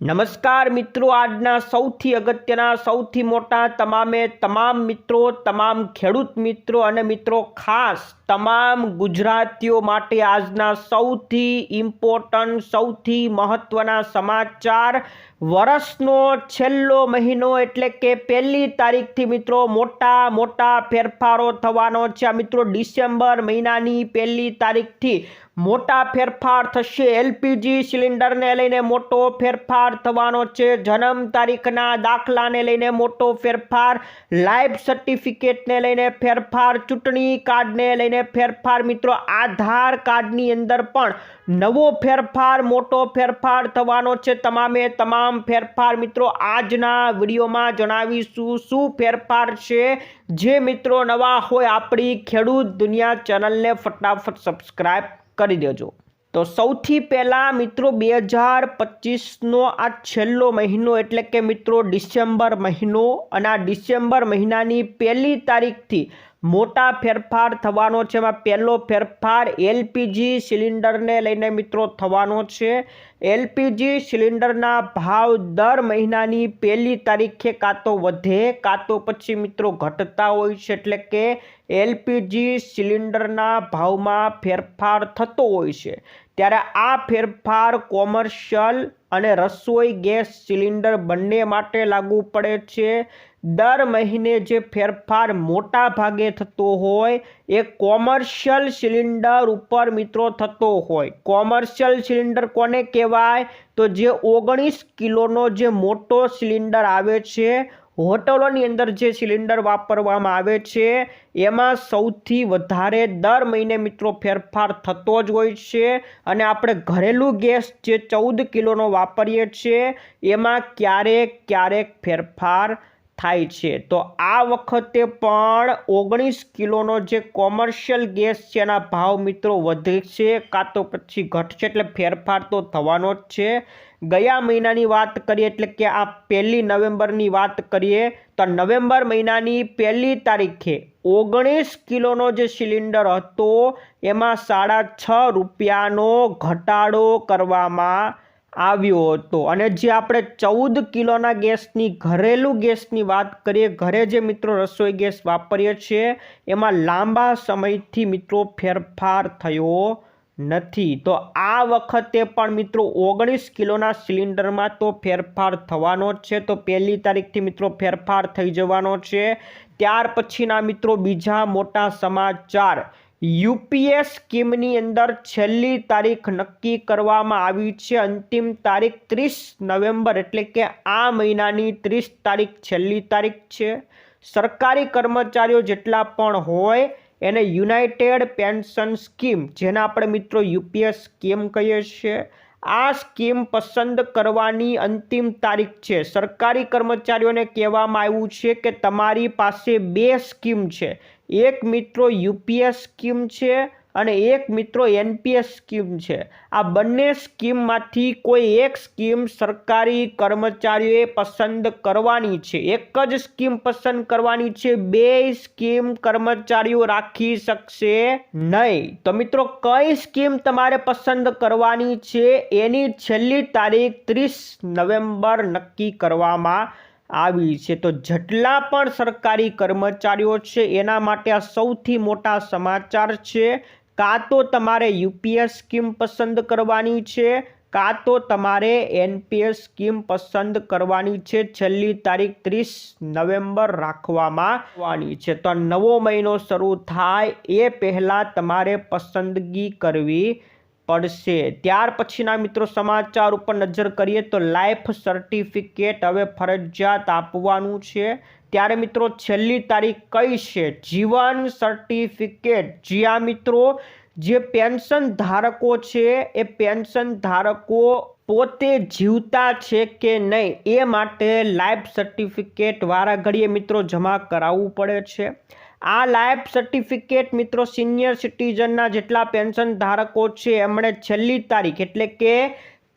નમસ્કાર મિત્રો, આજના સૌથી અગત્યના, સૌથી મોટા તમામે તમામ મિત્રો, તમામ ખેડૂત મિત્રો અને મિત્રો ખાસ તમામ ગુજરાતીઓ માટે આજના સૌથી ઇમ્પોર્ટન્ટ સૌથી મહત્ત્વના સમાચાર વર્ષનો છેલ્લો મહિનો એટલે કે પહેલી તારીખથી મિત્રો મોટા મોટા ફેરફારો થવાનો છે. આ મિત્રો ડિસેમ્બર મહિનાની પહેલી તારીખથી મોટા ફેરફાર થશે. એલપીજી સિલિન્ડરને લઈને મોટો ફેરફાર થવાનો છે. જન્મ તારીખના દાખલાને લઈને મોટો ફેરફાર, લાઈફ સર્ટિફિકેટને લઈને ફેરફાર, ચૂંટણી કાર્ડને લઈને ફેરફાર. મિત્રો, આધાર કાર્ડની અંદર પણ નવો ફેરફાર, મોટો ફેરફાર થવાનો છે. તમામે તમામ ફેરફાર મિત્રો આજના વિડીયોમાં જણાવીશું શું ફેરફાર છે. જે મિત્રો નવા હોય આપણી ખેડૂત દુનિયા ચેનલને ફટાફટ સબસ્ક્રાઈબ કરી દેજો. તો સૌથી પહેલાં મિત્રો બે હજાર પચીસનો આ છેલ્લો મહિનો એટલે કે મિત્રો ડિસેમ્બર મહિનો અને આ ડિસેમ્બર મહિનાની પહેલી તારીખથી મોટા ફેરફાર થવાનો છે. એમાં પહેલો ફેરફાર એલપીજી સિલિન્ડરને લઈને મિત્રો થવાનો છે. એલપીજી સિલિન્ડરના ભાવ દર મહિનાની પહેલી તારીખે કાં તો વધે, કાં તો પછી મિત્રો ઘટતા હોય છે. એટલે કે એલપીજી સિલિન્ડરના ભાવમાં ફેરફાર થતો હોય છે. ત્યારે આ ફેરફાર કોમર્શિયલ અને રસોઈ ગેસ સિલિન્ડર બંને માટે લાગુ પડે છે. દર મહિને જે ફેરફાર મોટા ભાગે થતો હોય, એ કોમર્શિયલ સિલિન્ડર ઉપર મિત્રો થતો હોય. કોમર્શિયલ સિલિન્ડર કોને કહેવાય? તો જે ઓગણીસ કિલોનો જે મોટો સિલિન્ડર આવે છે, હોટલોની અંદર જે સિલિન્ડર વાપરવામાં આવે છે, એમાં સૌથી વધારે દર મહિને મિત્રો ફેરફાર થતો જ હોય છે. અને આપણે ઘરેલું ગેસ જે ચૌદ કિલોનો વાપરીએ છીએ, એમાં ક્યારેક ક્યારેક ફેરફાર થાય છે. તો આ વખતે પણ ઓગણીસ કિલોનો જે કોમર્શિયલ ગેસ છે, એના ભાવ મિત્રો વધશે કાં તો પછી ઘટશે એટલે ફેરફાર તો થવાનો જ છે. ગયા મહિનાની વાત કરીએ એટલે કે આ પહેલી નવેમ્બરની વાત કરીએ, તો નવેમ્બર મહિનાની પહેલી તારીખે ઓગણીસ કિલોનો જે સિલિન્ડર હતો, એમાં સાડા છ રૂપિયાનો ઘટાડો કરવામાં આવ્યો હતો. અને જે આપણે ચૌદ કિલોના ગેસની ઘરેલું ગેસની વાત કરીએ, ઘરે જે મિત્રો રસોઈ ગેસ વાપરીએ છીએ, એમાં લાંબા સમયથી મિત્રો ફેરફાર થયો નથી. તો આ વખતે પણ મિત્રો ઓગણીસ કિલોના સિલિન્ડરમાં તો ફેરફાર થવાનો જ છે. તો પહેલી તારીખથી મિત્રો ફેરફાર થઈ જવાનો છે. ત્યાર પછીના મિત્રો બીજા મોટા સમાચાર. યુપીએસ સ્કીમની અંદર છેલ્લી તારીખ નક્કી કરવામાં આવી છે. અંતિમ તારીખ ત્રીસ નવેમ્બર એટલે કે આ મહિનાની ત્રીસ તારીખ છેલ્લી તારીખ છે. સરકારી કર્મચારીઓ જેટલા પણ હોય, એને યુનાઇટેડ પેન્શન સ્કીમ, જેને આપણે મિત્રો યુપીએસ સ્કીમ કહીએ છીએ, આ સ્કીમ પસંદ કરવાની અંતિમ તારીખ છે. સરકારી કર્મચારીઓને કહેવામાં આવ્યું છે કે તમારી પાસે બે સ્કીમ છે. એક મિત્રો યુપીએસ સ્કીમ છે અને એક મિત્રો એનપીએસ સ્કીમ છે. આ બંને સ્કીમમાંથી કોઈ એક સ્કીમ સરકારી કર્મચારીઓએ પસંદ કરવાની છે. એક જ સ્કીમ પસંદ કરવાની છે. બે સ્કીમ કર્મચારીઓ રાખી શકશે નહીં. તો મિત્રો, કઈ સ્કીમ તમારે પસંદ કરવાની છે? એની છેલ્લી તારીખ ત્રીસ નવેમ્બર નક્કી કરવામાં આવી છે. તો જેટલા પણ સરકારી કર્મચારીઓ છે, એના માટે આ સૌથી મોટા સમાચાર છે. કાં તો તમારે યુપીએસ સ્કીમ પસંદ કરવાની છે, કાં તો તમારે એનપીએસ સ્કીમ પસંદ કરવાની છે, છેલ્લી તારીખ ત્રીસ નવેમ્બર રાખવામાં આવવાની છે. તો નવો મહિનો શરૂ થાય એ પહેલાં તમારે પસંદગી કરવી પડશે. ત્યાર પછીના મિત્રો સમાચાર ઉપર નજર કરીએ તો લાઈફ સર્ટિફિકેટ હવે ફરજિયાત આપવાનું છે. ત્યારે મિત્રો છેલ્લી તારીખ કઈ છે? જીવન સર્ટિફિકેટ. જ્યાં મિત્રો જે પેન્શન ધારકો છે, એ પેન્શન ધારકો પોતે જીવતા છે કે નહીં, એ માટે લાઈફ સર્ટિફિકેટ વારા ઘડીએ મિત્રો જમા કરાવવું પડે છે. આ લાઈફ સર્ટિફિકેટ મિત્રો સિનિયર સિટીઝનના જેટલા પેન્શન ધારકો છે, એમણે છેલ્લી તારીખ એટલે કે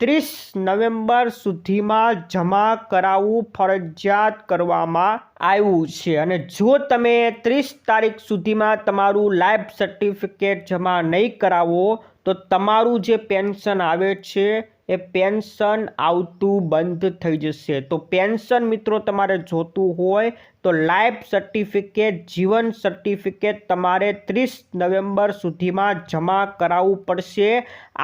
ત્રીસ નવેમ્બર સુધીમાં જમા કરાવવું ફરજિયાત કરવામાં આવ્યું છે. અને જો તમે ત્રીસ તારીખ સુધીમાં તમારું લાઈફ સર્ટિફિકેટ જમા નહીં કરાવો, તો તમારું જે પેન્શન આવે છે એ પેન્શન આવતું બંધ થઈ જશે. તો પેન્શન મિત્રો તમારે જોતું હોય તો લાઈફ સર્ટિફિકેટ, જીવન સર્ટિફિકેટ તમારે ત્રીસ નવેમ્બર સુધીમાં જમા કરાવવું પડશે.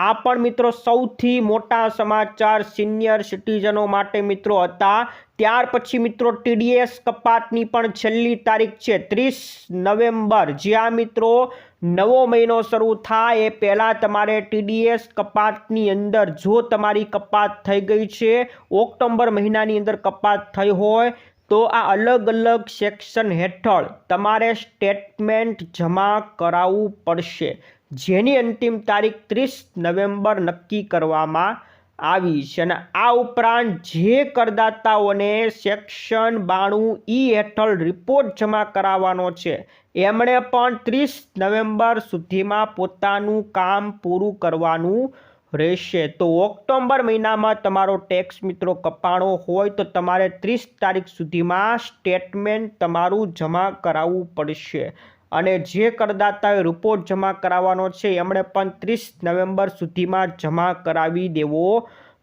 આ પણ મિત્રો સૌથી મોટા સમાચાર સિનિયર સિટીઝનો માટે મિત્રો હતા. ત્યાર પછી મિત્રો ટીડીએસ કપાતની પણ છેલ્લી તારીખ છે, ત્રીસ નવેમ્બર. જ્યાં મિત્રો નવો મહિનો શરૂ થાય એ પહેલાં તમારે ટીડીએસ કપાતની અંદર જો તમારી કપાત થઈ ગઈ છે, ઓક્ટોબર મહિનાની અંદર કપાત થઈ હોય, તો આ અલગ અલગ સેક્શન હેઠળ તમારે સ્ટેટમેન્ટ જમા કરાવવું પડશે, જેની અંતિમ તારીખ ત્રીસ નવેમ્બર નક્કી કરવામાં આવી છે. અને આ ઉપરાંત જે કરદાતાઓને સેક્શન બાણું ઈ હેઠળ રિપોર્ટ જમા કરાવવાનો છે એમણે પણ ત્રીસ નવેમ્બર સુધીમાં પોતાનું કામ પૂરું કરવાનું રહેશે. તો ઓક્ટોબર મહિનામાં તમારો ટેક્સ મિત્રો કપાણો હોય તો તમારે ત્રીસ તારીખ સુધીમાં સ્ટેટમેન્ટ તમારું જમા કરાવવું પડશે. અને જે કરદાતાએ રિપોર્ટ જમા કરાવવાનો છે, એમણે પણ ત્રીસ નવેમ્બર સુધીમાં જમા કરાવી દેવો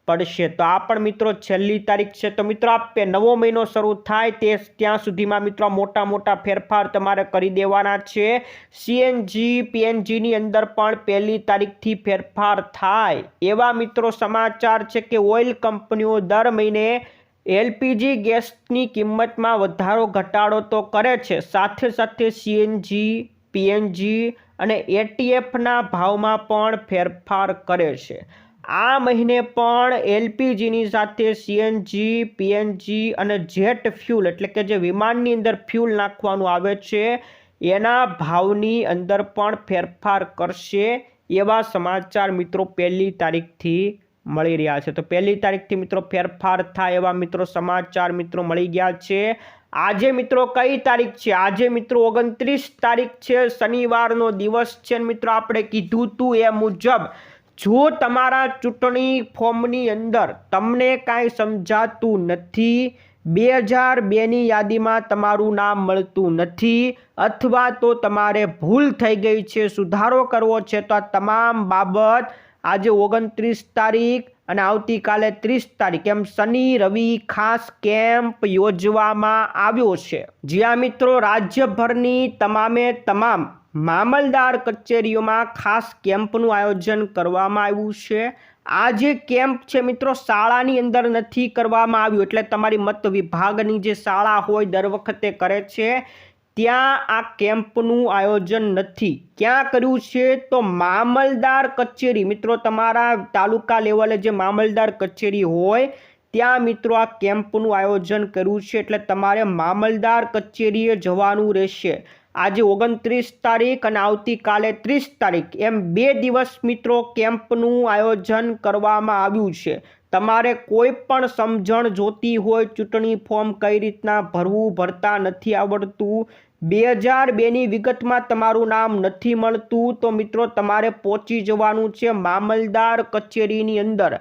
પડશે. તો આ પણ મિત્રો છેલ્લી તારીખ છે. તો મિત્રો આ નવો મહિનો શરૂ થાય તે ત્યાં સુધીમાં મિત્રો મોટા મોટા ફેરફાર તમારે કરી દેવાના છે. સીએનજી પીએનજીની અંદર પણ પહેલી તારીખથી ફેરફાર થાય. એવા મિત્રો સમાચાર છે કે ઓઇલ કંપનીઓ દર મહિને એલપીજી ગેસની કિંમતમાં વધારો ઘટાડો તો કરે છે. સાથે સાથે સીએનજી પીએનજી અને એટીએફના ભાવમાં પણ ફેરફાર કરે છે. આ મહિને પણ એલપીજીની સાથે સીએનજી, પીએનજી અને જેટ ફ્યુલ એટલે કે જે વિમાનની અંદર ફ્યુલ નાખવાનું આવે છે, એના ભાવની અંદર પણ ફેરફાર કરશે એવા સમાચાર મિત્રો પહેલી તારીખથી મળી રહ્યા છે. તો પહેલી તારીખથી મિત્રો ફેરફાર થાય એવા મિત્રો સમાચાર મિત્રો મળી ગયા છે. આજે મિત્રો કઈ તારીખ છે? આજે મિત્રો ઓગણત્રીસ તારીખ છે. શનિવારનો દિવસ છે મિત્રો આપણે કીધું તું એ મુજબ જો તમારા ચૂંટણી ફોર્મની અંદર તમને કાંઈ સમજાતું નથી, બે હજાર બેની યાદીમાં તમારું નામ મળતું નથી અથવા તો તમારે ભૂલ થઈ ગઈ છે, સુધારો કરવો છે, તો આ તમામ બાબત આજે ઓગણત્રીસ તારીખ અને આવતીકાલે ત્રીસ તારીખ, એમ શનિ, રવિ ખાસ કેમ્પ યોજવામાં આવ્યો છે. જ્યાં મિત્રો, રાજ્યભરની તમામે તમામ મામલદાર કચેરીઓમાં ખાસ કેમ્પનું આયોજન કરવામાં આવ્યું છે. આ જે કેમ્પ છે મિત્રો, શાળાની અંદર નથી કરવામાં આવ્યું. એટલે તમારી મત વિભાગની જે શાળા હોય, દર વખતે કરે છે, ત્યાં આ કેમ્પનું આયોજન નથી. ક્યાં કર્યું છે? તો મામલદાર કચેરી. મિત્રો, તમારા તાલુકા લેવલે જે મામલદાર કચેરી હોય, ત્યાં મિત્રો આ કેમ્પનું આયોજન કર્યું છે. એટલે તમારે મામલદાર કચેરીએ જવાનું રહેશે. આજે ઓગણત્રીસ તારીખ અને આવતીકાલે ત્રીસ તારીખ એમ બે દિવસ મિત્રો કેમ્પનું આયોજન કરવામાં આવ્યું છે. તમારે કોઈ પણ સમજણ જોતી હોય, ચૂંટણી ફોર્મ કઈ રીતના ભરવું, ભરતા નથી આવડતું, બે હજાર બેની વિગતમાં તમારું નામ નથી મળતું, તો મિત્રો તમારે પહોંચી જવાનું છે મામલદાર કચેરીની અંદર.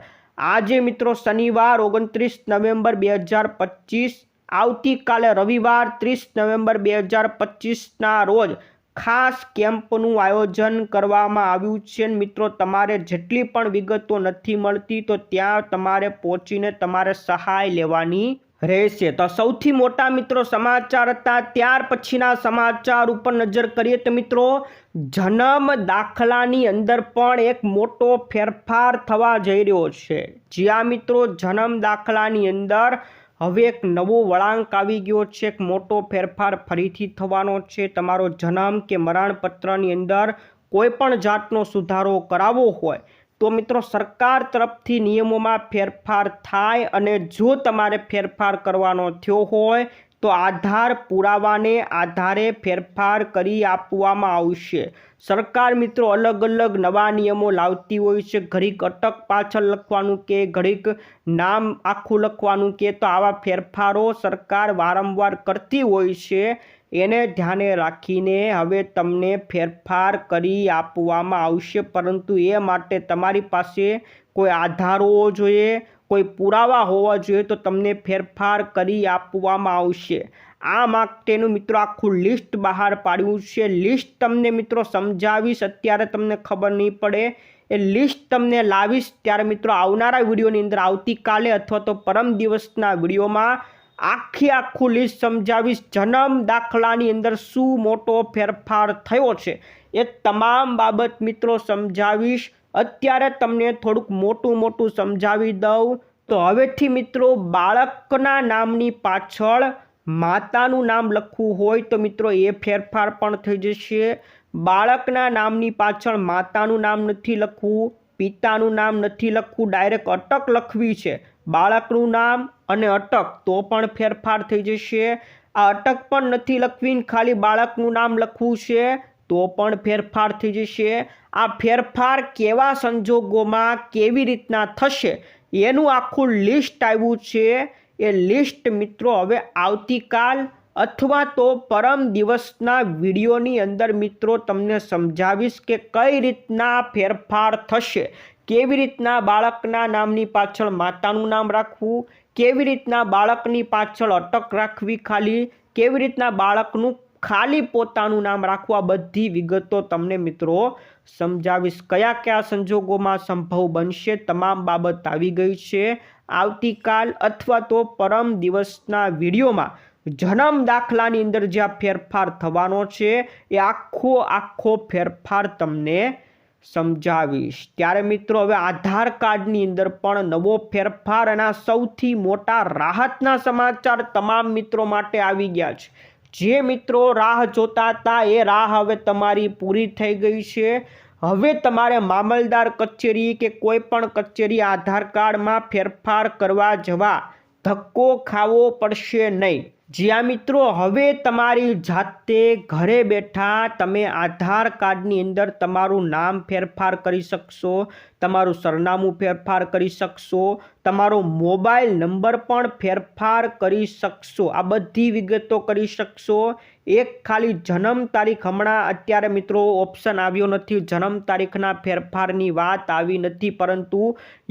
આજે મિત્રો શનિવાર ઓગણત્રીસ નવેમ્બર બે હજાર પચીસ આવતીકાલે રવિવાર ત્રીસ નવેમ્બર બે હજાર પચીસના રોજ ખાસ કેમ્પનું આયોજન કરવામાં આવ્યું છે. મિત્રો, તમારે જેટલી પણ વિગતો નથી મળતી, તો ત્યાં તમારે પહોંચીને તમારે સહાય લેવાની રહેશે. તો સૌથી મોટા મિત્રો, સમાચાર હતા. ત્યાર પછીના સમાચાર ઉપર નજર કરીએ તો મિત્રો, જન્મ દાખલાની અંદર પણ એક મોટો ફેરફાર થવા જઈ રહ્યો છે. જ્યાં મિત્રો, જન્મ દાખલાની અંદર હવે એક નવો વળાંક આવી ગયો છે, એક મોટો ફેરફાર ફરીથી થવાનો છે. તમારો જન્મ કે મરણપત્રની અંદર કોઈ પણ જાતનો સુધારો કરાવવો હોય તો મિત્રો સરકાર તરફથી નિયમોમાં ફેરફાર થાય અને જો તમારે ફેરફાર કરવાનો થયો હોય તો આધાર પુરાવાને આધારે ફેરફાર કરી આપવામાં આવશે. સરકાર મિત્રો અલગ અલગ નવા નિયમો લાવતી હોય છે. ઘડીક અટક પાછળ લખવાનું કે ઘડીક નામ આખું લખવાનું કે તો આવા ફેરફારો સરકાર વારંવાર કરતી હોય છે. એને ધ્યાને રાખીને હવે તમને ફેરફાર કરી આપવામાં આવશે. પરંતુ એ માટે તમારી પાસે કોઈ આધાર હોવો જોઈએ, કોઈ પુરાવા હોવા જોઈએ તો તમને ફેરફાર કરી આપવામાં આવશે. આ માટેનું મિત્રો આખું લિસ્ટ બહાર પાડ્યું છે. લિસ્ટ તમને મિત્રો સમજાવીશ, અત્યારે તમને ખબર નહીં પડે. એ લિસ્ટ તમને લાવીશ ત્યારે મિત્રો આવનારા વિડીયોની અંદર આવતીકાલે અથવા તો પરમ દિવસના વિડીયોમાં આખી આખું લિસ્ટ સમજાવીશ. જન્મ દાખલાની અંદર શું મોટો ફેરફાર થયો છે એ તમામ બાબત મિત્રો સમજાવીશ. અત્યારે તમને થોડુંક મોટું મોટું સમજાવી દઉં. તો હવેથી મિત્રો બાળકના નામની પાછળ માતાનું નામ લખવું હોય તો મિત્રો એ ફેરફાર પણ થઈ જશે. બાળકના નામની પાછળ માતાનું નામ નથી લખવું, પિતાનું નામ નથી લખવું, ડાયરેક્ટ અટક લખવી છે. બાળકનું નામ અને અટક તો પણ ફેરફાર થઈ જશે. આ અટક પણ નથી લખવીને ખાલી બાળકનું નામ લખવું છે તો પણ ફેરફાર થઈ જશે. આ ફેરફાર કેવા સંજોગોમાં કેવી રીતના થશે એનું આખું લિસ્ટ આવ્યું છે. એ લિસ્ટ મિત્રો હવે આવતીકાલ અથવા તો પરમ દિવસના વિડીયોની અંદર મિત્રો તમને સમજાવીશ કે કઈ રીતના ફેરફાર થશે. કેવી રીતના બાળકના નામની પાછળ માતાનું નામ રાખવું, કેવી રીતના બાળકની પાછળ અટક રાખવી ખાલી, કેવી રીતના બાળકનું ખાલી પોતાનું નામ રાખવું બધી વિગતો તમને મિત્રો સમજાવીશ. કયા કયા સંજોગોમાં સંભવ બનશે, તમામ બાબત આવી ગઈ છે. આવતીકાલ અથવા તો પરમ દિવસના વિડીયોમાં જન્મ દાખલાની અંદર જે ફેરફાર થવાનો છે, એ આખો આખો ફેરફાર તમને સમજાવીશ. ત્યારે મિત્રો, હવે આધાર કાર્ડની અંદર પણ નવો ફેરફાર અને સૌથી મોટા રાહતના સમાચાર તમામ મિત્રો માટે આવી ગયા છે. જે મિત્રો રાહ જોતા હતા, એ રાહ હવે તમારી પૂરી થઈ ગઈ છે. હવે તમારે મામલદાર કચેરી કે કોઈ પણ કચેરી આધાર કાર્ડમાં ફેરફાર કરવા જવા ધક્કો ખાવો પડશે નહીં. જ્યાં મિત્રો, હવે તમારી જાતે ઘરે બેઠા તમે આધાર કાર્ડની અંદર તમારું નામ ફેરફાર કરી શકશો તમારું સરનામું ફેરફાર કરી શકશો. તમારો મોબાઈલ નંબર પણ ફેરફાર કરી શકશો. આ બધી વિગતો કરી શકશો. એક ખાલી જન્મ તારીખ હમણાં અત્યારે મિત્રો ઓપ્શન આવ્યો નથી. જન્મ તારીખના ફેરફારની વાત આવી નથી, પરંતુ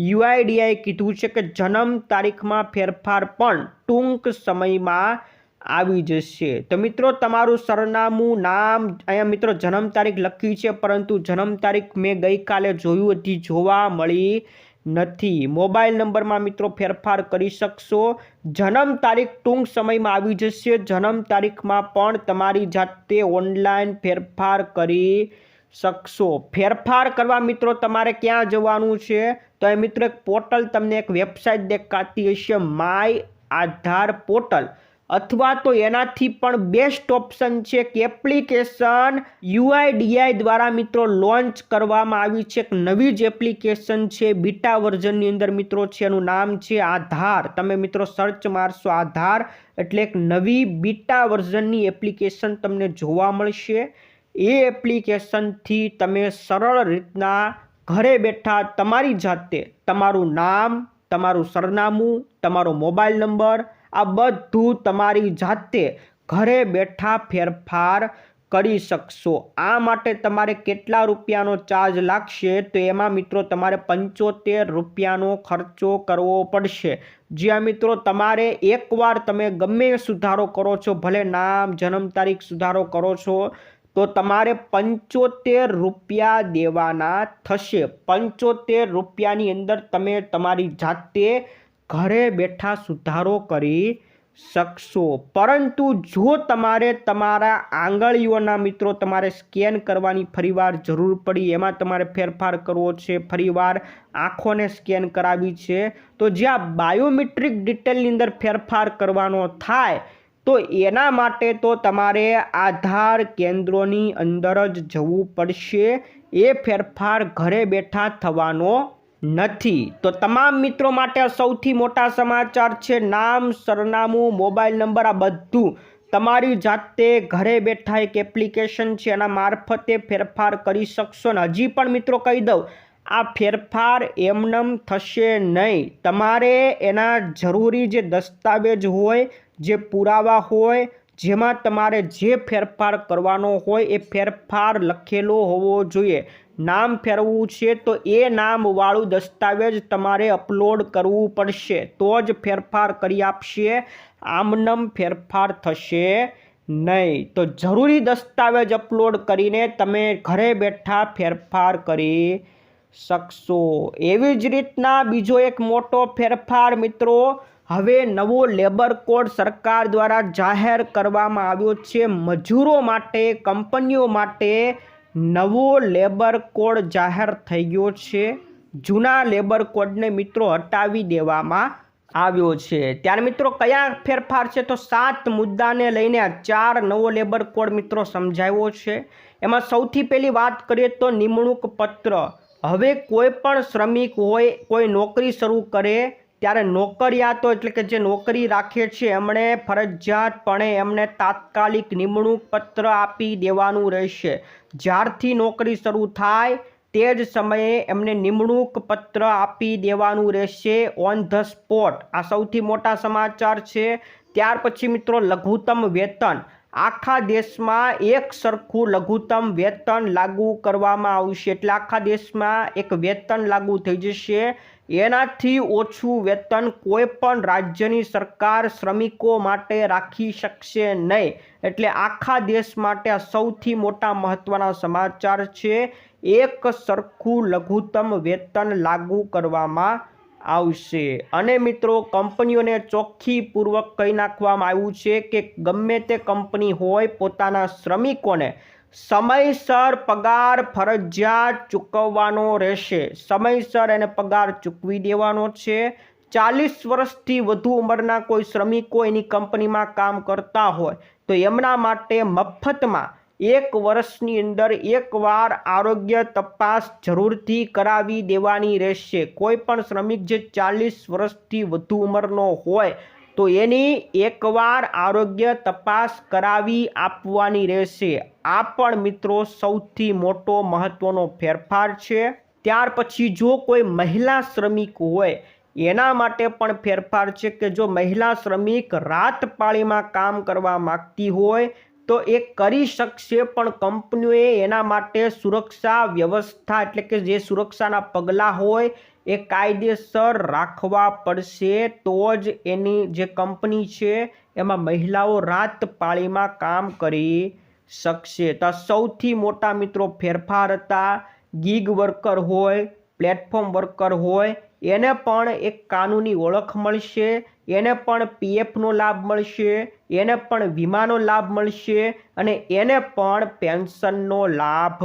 યુઆઈડીઆઈ કીધું છે કે જન્મ તારીખમાં ફેરફાર પણ ટૂંક સમયમાં આવી જશે. તો મિત્રો, તમારું સરનામું, નામ, અહીંયા મિત્રો જન્મ તારીખ લખી છે, પરંતુ જન્મ તારીખ મેં ગઈકાલે જોયું હતી, જોવા મળી નથી. મોબાઈલ નંબરમાં મિત્રો ફેરફાર કરી શકશો. જન્મ તારીખ ટૂંક સમયમાં આવી જશે. જન્મ તારીખમાં પણ તમારી જાતે ઓનલાઈન ફેરફાર કરી શકશો. ફેરફાર કરવા મિત્રો તમારે ક્યાં જવાનું છે? તો એ મિત્રો એક પોર્ટલ તમને એક વેબસાઇટ દેખાતી હશે, માય આધાર પોર્ટલ. અથવા તો એનાથી પણ બેસ્ટ ઓપ્શન છે કે એપ્લિકેશન યુઆઈડીઆઈ દ્વારા મિત્રો લોન્ચ કરવામાં આવી છે. એક નવી જ એપ્લિકેશન છે બીટા વર્ઝનની અંદર મિત્રો છે, એનું નામ છે આધાર. તમે મિત્રો સર્ચ મારશો આધાર, એટલે એક નવી બીટા વર્ઝનની એપ્લિકેશન તમને જોવા મળશે. એ એપ્લિકેશનથી તમે સરળ રીતના ઘરે બેઠા તમારી જાતે તમારું નામ, તમારું સરનામું, તમારો મોબાઈલ નંબર આ બધું તમારી જાતે ઘરે બેઠા ફેરફાર કરી શકશો. આ માટે તમારે કેટલા રૂપિયાનો ચાર્જ લાગશે તો એમાં મિત્રો તમારે પંચોતેર રૂપિયાનો ખર્ચો કરવો પડશે. જ્યાં મિત્રો તમારે એકવાર તમે ગમે સુધારો કરો છો, ભલે નામ, જન્મ તારીખ સુધારો કરો છો, તો તમારે પંચોતેર રૂપિયા દેવાના થશે. પંચોતેર રૂપિયાની અંદર તમે તમારી જાતે ઘરે બેઠા સુધારો કરી શકશો. પરંતુ જો તમારે તમારા આંગળીઓના મિત્રો તમારે સ્કેન કરવાની ફરીવાર જરૂર પડી, એમાં તમારે ફેરફાર કરવો છે, ફરીવાર આંખોને સ્કેન કરાવી છે, તો જ્યાં બાયોમેટ્રિક ડિટેલની અંદર ફેરફાર કરવાનો થાય, તો એના માટે તો તમારે આધાર કેન્દ્રોની અંદર જ જવું પડશે. એ ફેરફાર ઘરે બેઠા થવાનો નથી. તો તમામ મિત્રો માટે સૌથી મોટા સમાચાર છે નામ, સરનામું, મોબાઈલ નંબર, આ બધું. તમારી જાતે ઘરે બેઠા એક એપ્લિકેશન છે, એના મારફતે ફેરફાર કરી શકશો ને. હજી પણ મિત્રો કહી દઉં, આ ફેરફાર એમનેમ થશે નહીં. તમારે એના જરૂરી જે દસ્તાવેજ હોય, જે પુરાવા હોય, જેમાં તમારે જે ફેરફાર કરવાનો હોય, એ ફેરફાર લખેલો હોવો જોઈએ. નામ ફેરવવું છે, તો એ નામવાળું દસ્તાવેજ તમારે અપલોડ કરવું પડશે. તો જ ફેરફાર કરી આપશે. આમનમ ફેરફાર થશે નહીં. તો જરૂરી દસ્તાવેજ અપલોડ કરીને તમે ઘરે બેઠા ફેરફાર કરી શકશો. એવી જ રીતના બીજો એક મોટો ફેરફાર મિત્રો, હવે નવો લેબર કોડ સરકાર દ્વારા જાહેર કરવામાં આવ્યો છે. મજૂરો માટે, કંપનીઓ માટે નવો લેબર કોડ જાહેર થઈ ગયો છે. જૂના લેબર કોડને મિત્રો હટાવી દેવામાં આવ્યો છે. ત્યારે મિત્રો કયા ફેરફાર છે? તો સાત મુદ્દાને લઈને ચાર નવો લેબર કોડ મિત્રો સમજાવ્યો છે. એમાં સૌથી પહેલી વાત કરીએ તો નિમણૂક પત્ર. હવે કોઈ પણ શ્રમિક હોય, કોઈ નોકરી શરૂ કરે ત્યારે નોકરિયાતો એટલે કે જે નોકરી રાખે છે, એમણે ફરજિયાતપણે એમને તાત્કાલિક નિમણૂક પત્ર આપી દેવાનું રહેશે. જ્યારથી નોકરી શરૂ થાય, તે જ સમયે એમને નિમણૂક પત્ર આપી દેવાનું રહેશે ઓન ધ સ્પોટ આ સૌથી મોટા સમાચાર છે. ત્યાર પછી મિત્રો, લઘુત્તમ વેતન. આખા દેશમાં એક સરખું લઘુત્તમ વેતન લાગુ કરવામાં આવશે. એટલે આખા દેશમાં એક વેતન લાગુ થઈ જશે. એનાથી ઓછું વેતન કોઈ પણ રાજ્યની સરકાર શ્રમિકો માટે રાખી શકશે નહીં. એટલે આખા દેશ માટે આ સૌથી મોટા મહત્ત્વના સમાચાર છે, એક સરખું લઘુત્તમ વેતન લાગુ કરવામાં આવશે. અને મિત્રો, કંપનીઓને ચોખ્ખીપૂર્વક કહી નાખવામાં આવ્યું છે કે ગમે તે કંપની હોય, પોતાના શ્રમિકોને સમયસર પગાર ફરજિયાત ચૂકવવાનો રહેશે. સમયસર એને પગાર ચૂકવી દેવાનો છે. ચાલીસ વર્ષથી વધુ ઉંમરના કોઈ શ્રમિકો એની કંપનીમાં કામ કરતા હોય, તો એમના માટે મફતમાં એક વર્ષની અંદર એકવાર આરોગ્ય તપાસ જરૂરથી કરાવી દેવાની રહેશે. કોઈ પણ શ્રમિક જે ચાલીસ વર્ષથી વધુ ઉંમરનો હોય તો એની એકવાર આરોગ્ય તપાસ કરાવી આપવાની રહેશે. આ પણ મિત્રો સૌથી મોટો મહત્ત્વનો ફેરફાર છે. ત્યાર પછી જો કોઈ મહિલા શ્રમિક હોય, એના માટે પણ ફેરફાર છે કે જો મહિલા શ્રમિક રાત પાળીમાં કામ કરવા માગતી હોય, તો એ કરી શકશે, પણ કંપનીઓએ એના માટે સુરક્ષા વ્યવસ્થા એટલે કે જે સુરક્ષાના પગલાં હોય એ કાયદેસર રાખવા પડશે તો જ એની જે કંપની છે, એમાં મહિલાઓ રાત પાળીમાં કામ કરી શકશે. તો સૌથી મોટા મિત્રો ફેરફાર હતા. ગીગ વર્કર હોય, પ્લેટફોર્મ વર્કર હોય, એને પણ એક કાનૂની ઓળખ મળશે, એને પણ પીએફનો લાભ મળશે, એને પણ વીમાનો લાભ મળશે અને એને પણ પેન્શનનો લાભ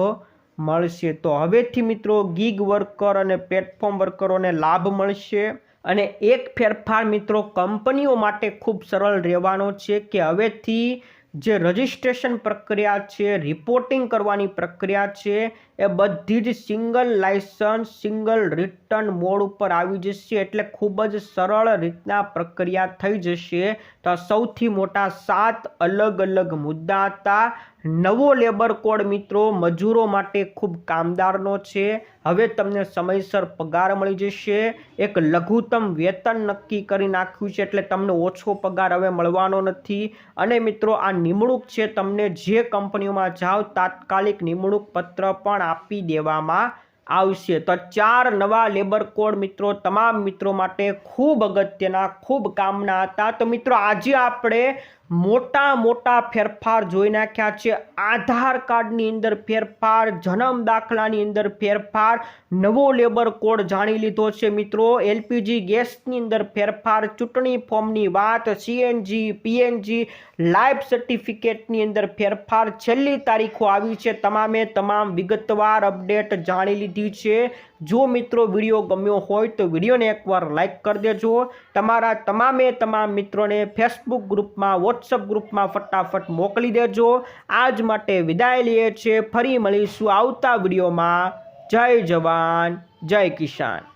મળશે. તો હવેથી મિત્રો ગીગ વર્કર અને પ્લેટફોર્મ વર્કરોને લાભ મળશે અને એક ફેરફાર મિત્રો કંપનીઓ માટે ખૂબ સરળ રહેવાનો છે કે હવેથી જે રજિસ્ટ્રેશન પ્રક્રિયા છે રિપોર્ટિંગ કરવાની પ્રક્રિયા છે, એ બધી જ single licence single return mode ઉપર આવી જશે એટલે ખૂબ જ સરળ રીતના પ્રક્રિયા થઈ જશે. તો સૌથી મોટા સાત અલગ અલગ મુદ્દા હતા. નવો લેબર કોડ મિત્રો, મજૂરો માટે ખૂબ કામદારનો છે. હવે તમને સમયસર પગાર મળી જશે. એક લઘુત્તમ વેતન નક્કી કરી નાખ્યું છે એટલે તમને ઓછો પગાર હવે મળવાનો નથી. અને મિત્રો, આ નિમણૂક છે તમને જે કંપનીઓમાં જાઓ, તાત્કાલિક નિમણૂક પત્ર પણ આપી દેવામાં આવશે. તો ચાર નવા લેબર કોડ મિત્રો, તમામ મિત્રો માટે ખૂબ અગત્યના, ખૂબ કામના હતા. તો મિત્રો, આજે આપણે મોટા મોટા ફેરફાર જોઈ નાખ્યા છે. આધાર કાર્ડની અંદર ફેરફાર, જન્મ દાખલાની અંદર ફેરફાર, નવો લેબર કોડ જાણી લીધો છે મિત્રો. એલપીજી ગેસની અંદર ફેરફાર, ચૂંટણી ફોર્મની વાત, સીએનજી, પીએનજી, લાઈફ સર્ટિફિકેટની અંદર ફેરફાર. છેલ્લી તારીખો આવી છે. તમામે તમામ વિગતવાર અપડેટ જાણી લીધી છે. જો મિત્રો વીડિયો ગમ્યો હોય તો વિડીયોને એકવાર લાઇક કરી દેજો. તમારા તમામે તમામ મિત્રોને ફેસબુક ગ્રુપમાં વોટ્સઅપ ગ્રુપમાં ફટાફટ મોકલી દેજો. આજ માટે વિદાય લઈએ છીએ. ફરી મળીશું આવતા વિડીયોમાં. જય જવાન, જય કિસાન.